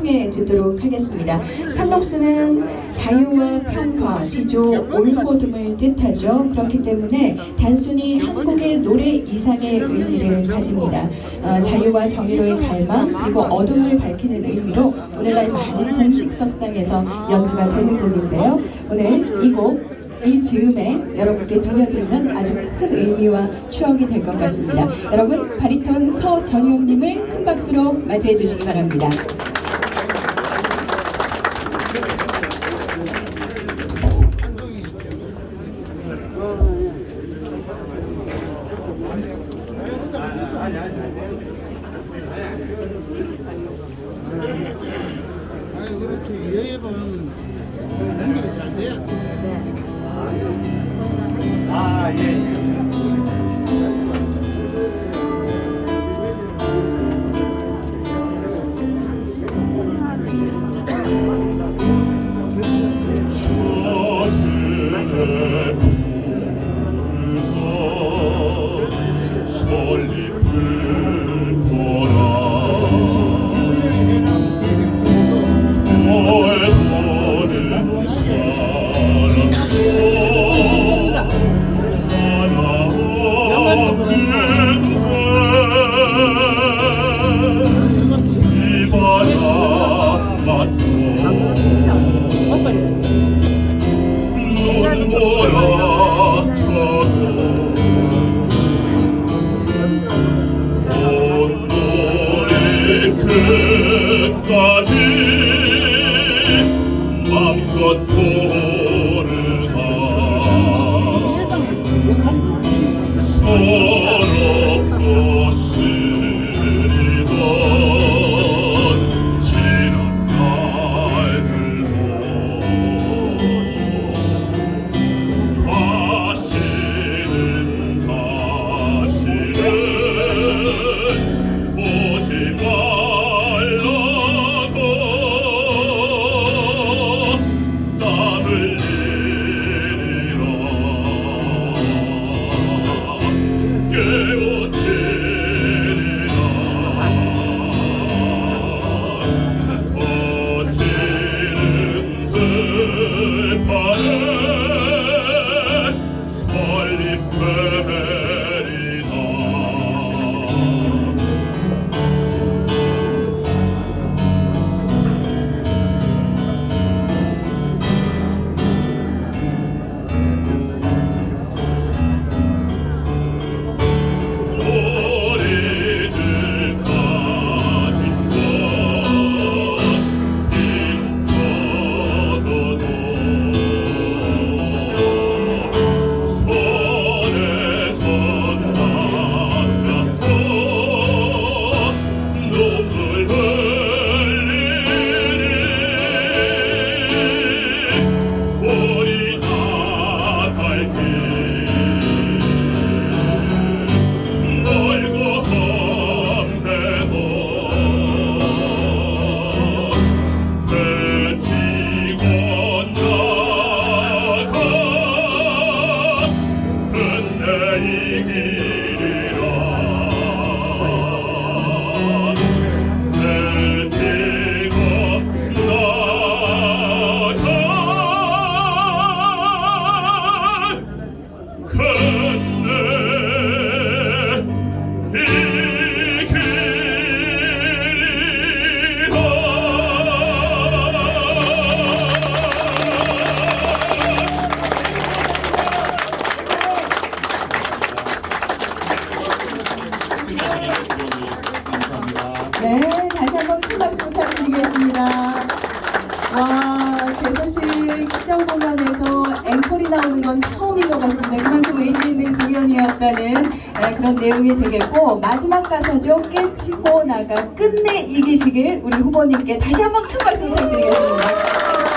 청해 듣도록 하겠습니다. 상록수는 자유와 평화, 지조, 올곧음을 뜻하죠. 그렇기 때문에 단순히 한 곡의 노래 이상의 의미를 가집니다. 어, 자유와 정의로의 갈망 그리고 어둠을 밝히는 의미로 오늘날 많은 공식 석상에서 연주가 되는 곡인데요. 오늘 이곡 이 즈음에 여러분께 들려드리면 아주 큰 의미와 추억이 될 것 같습니다. 여러분 바리톤 서전용님을 큰 박수로 맞이해 주시기 바랍니다. 아니 그렇게 여행은 연결이 잘 돼야 아, 예. 솔 끝까지 맘껏 고르다 서 와, 개소식 시정 공연에서 앵콜이 나오는 건 처음인 것 같습니다. 그만큼 의미 있는 공연이었다는 아, 그런 내용이 되겠고 마지막 가사죠. 깨치고 나가 끝내 이기시길 우리 후보님께 다시 한번 큰 박수 부탁드리겠습니다.